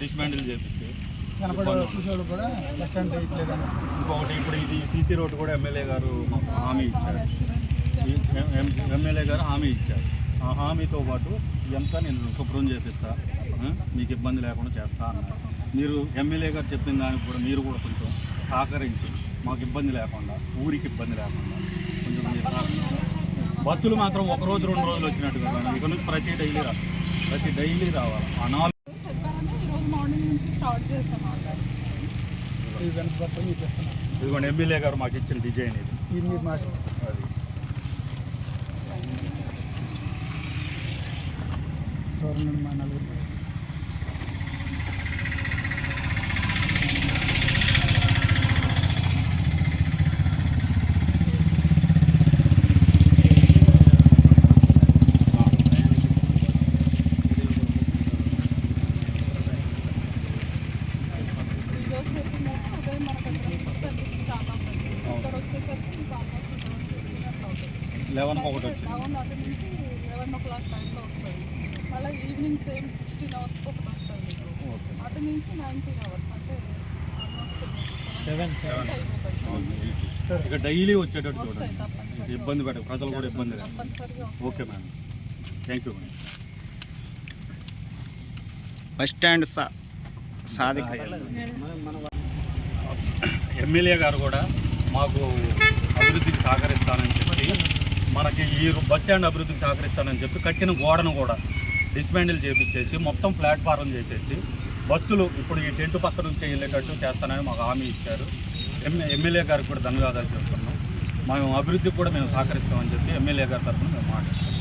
Dismantle ఇట్లేదని ఇంకొకటి ఇప్పుడు ఇది సీసీ రోడ్ కూడా ఎమ్మెల్యే గారు మాకు హామీ ఇచ్చారు. ఎమ్మెల్యే గారు హామీ ఇచ్చారు. ఆ హామీతో పాటు ఎంత నేను శుభ్రం చేపిస్తా. మీకు ఇబ్బంది లేకుండా చేస్తా అన్నారు. మీరు ఎమ్మెల్యే గారు చెప్పిన దానికి కూడా మీరు కూడా కొంచెం సహకరించి మాకు ఇబ్బంది లేకుండా ఊరికి ఇబ్బంది లేకుండా కొంచెం మీరు. బస్సులు మాత్రం ఒక రోజు రెండు రోజులు వచ్చినట్టు కదా ఇక నుంచి ప్రతి డైలీ రా ప్రతి డైలీ రావాలి. ఈరోజు మార్నింగ్ నుంచి స్టార్ట్ చేస్తాం ఆల్రెడీ. మీకు ఇదిగోండి ఎమ్మెల్యే గారు మాకు ఇచ్చిన డిజైన్ ఇది. ఇది మీరు మాట అది. మా నలుగురు. ఈరోజు పెట్టినట్టు ఉదయం మనకు అక్కడ సిక్స్ థర్టీకి స్టార్ట్ అవుతుంది. ఇక్కడ వచ్చేసరికి మీకు ఆల్మోస్ట్ సెవెన్ ఫిఫ్టీన్ అట్లా అవుతుంది. లెవెన్ లెవెన్ అటు నుంచి లెవెన్ ఓ క్లాక్ టైంలో వస్తుంది మళ్ళీ ఈవినింగ్ సేమ్ సిక్స్టీన్ అవర్స్కి ఒకటి వస్తుంది మీకు. ఓకే. అటు నుంచి నైన్టీన్ అవర్స్ అంటే ఆల్మోస్ట్ సెవెన్ సెవెన్ అయిపోతుంది. ఇక డైలీ వచ్చేటట్టు చూడండి. ఇబ్బంది పెట్ట ప్రజలు కూడా ఇబ్బంది okay madam. Thank you madam. Bus stand సా సాధిక. ఎమ్మెల్యే గారు కూడా మాకు అభివృద్ధికి సహకరిస్తానని చెప్పి మనకి ఈ బస్ స్టాండ్ అభివృద్ధికి సహకరిస్తానని చెప్పి కట్టిన గోడను కూడా డిస్మాండిల్ చేపించేసి మొత్తం ప్లాట్ఫారం చేసేసి బస్సులు ఇప్పుడు ఈ టెంట్ పక్క నుంచి వెళ్ళేటట్టు చేస్తానని మాకు హామీ ఇచ్చారు. ఎమ్ ఎమ్మెల్యే గారికి కూడా ధన్యవాదాలు చెప్తున్నాం. మేము అభివృద్ధికి కూడా మేము సహకరిస్తామని చెప్పి ఎమ్మెల్యే గారి తరఫున మేము మాట్లాడుతున్నాం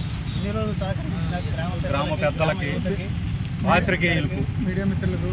గ్రామ పెద్దలకి? పాత్రికేయులకు. మీడియా మిత్రులకు.